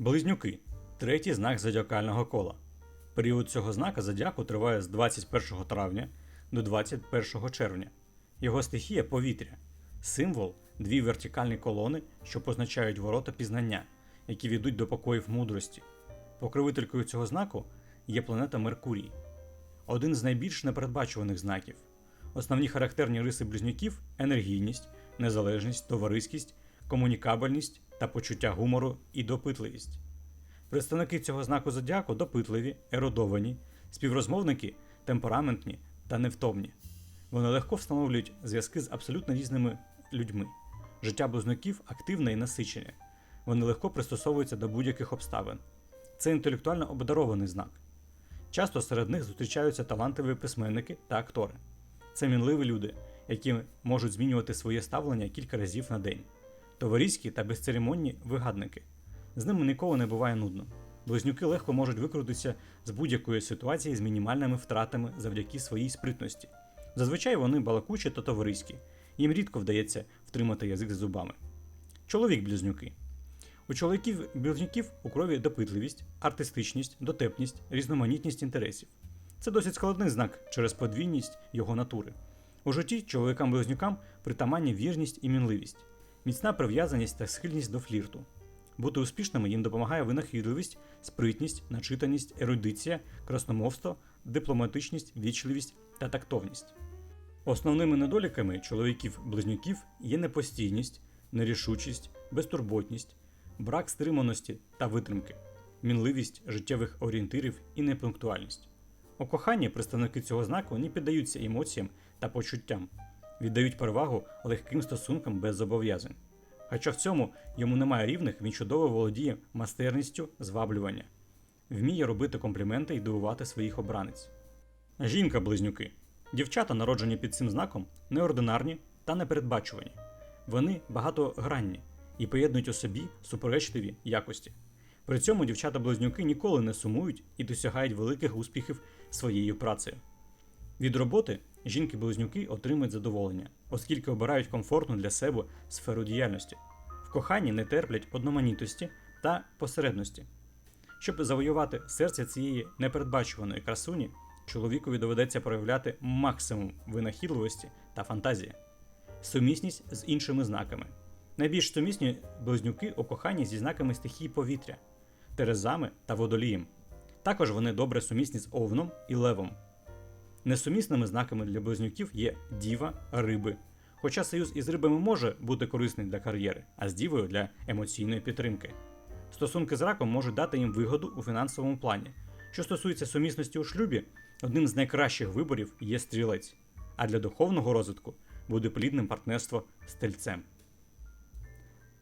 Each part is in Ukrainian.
Близнюки третій знак зодіакального кола. Період цього знака зодіаку триває з 21 травня до 21 червня. Його стихія повітря. Символ дві вертикальні колони, що позначають ворота пізнання, які ведуть до покоїв мудрості. Покровителькою цього знаку є планета Меркурій, один з найбільш непередбачуваних знаків. Основні характерні риси близнюків енергійність, незалежність, товариськість, комунікабельність та почуття гумору і допитливість. Представники цього знаку зодіаку допитливі, ерудовані, співрозмовники темпераментні та невтомні. Вони легко встановлюють зв'язки з абсолютно різними людьми. Життя близнюків активне і насичене. Вони легко пристосовуються до будь-яких обставин. Це інтелектуально обдарований знак. Часто серед них зустрічаються талантливі письменники та актори. Це мінливі люди, які можуть змінювати своє ставлення кілька разів на день. Товариські та безцеремонні вигадники. З ними ніколи не буває нудно. Близнюки легко можуть викрутитися з будь-якої ситуації з мінімальними втратами завдяки своїй спритності. Зазвичай вони балакучі та товариські, їм рідко вдається втримати язик за зубами. Чоловік близнюки. У чоловіків близнюків у крові допитливість, артистичність, дотепність, різноманітність інтересів. Це досить складний знак через подвійність його натури. У житті чоловікам-близнюкам притаманні вірність і мінливість, міцна прив'язаність та схильність до флірту. Бути успішними їм допомагає винахідливість, спритність, начитаність, ерудиція, красномовство, дипломатичність, вічливість та тактовність. Основними недоліками чоловіків-близнюків є непостійність, нерішучість, безтурботність, брак стриманості та витримки, мінливість життєвих орієнтирів і непунктуальність. У коханні представники цього знаку не піддаються емоціям та почуттям, віддають перевагу легким стосункам без зобов'язань. Хоча в цьому йому немає рівних, він чудово володіє майстерністю зваблювання, вміє робити компліменти і дивувати своїх обранець. Жінка-близнюки. Дівчата, народжені під цим знаком, неординарні та непередбачувані. Вони багатогранні і поєднують у собі суперечливі якості. При цьому дівчата-близнюки ніколи не сумують і досягають великих успіхів своєю працею. Від роботи жінки-близнюки отримують задоволення, оскільки обирають комфортну для себе сферу діяльності. В коханні не терплять одноманітості та посередності. Щоб завоювати серце цієї непередбачуваної красуні, чоловікові доведеться проявляти максимум винахідливості та фантазії, сумісність з іншими знаками. Найбільш сумісні близнюки у коханні зі знаками стихії повітря, терезами та водолієм. Також вони добре сумісні з овном і левом. Несумісними знаками для близнюків є діва, риби. Хоча союз із рибами може бути корисний для кар'єри, а з дівою для емоційної підтримки. Стосунки з раком можуть дати їм вигоду у фінансовому плані. Що стосується сумісності у шлюбі, одним з найкращих виборів є стрілець, а для духовного розвитку буде плідним партнерство з тельцем.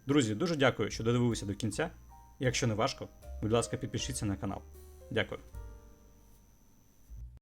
Друзі, дуже дякую, що додивилися до кінця. Якщо не важко, будь ласка, підпишіться на канал. Дякую.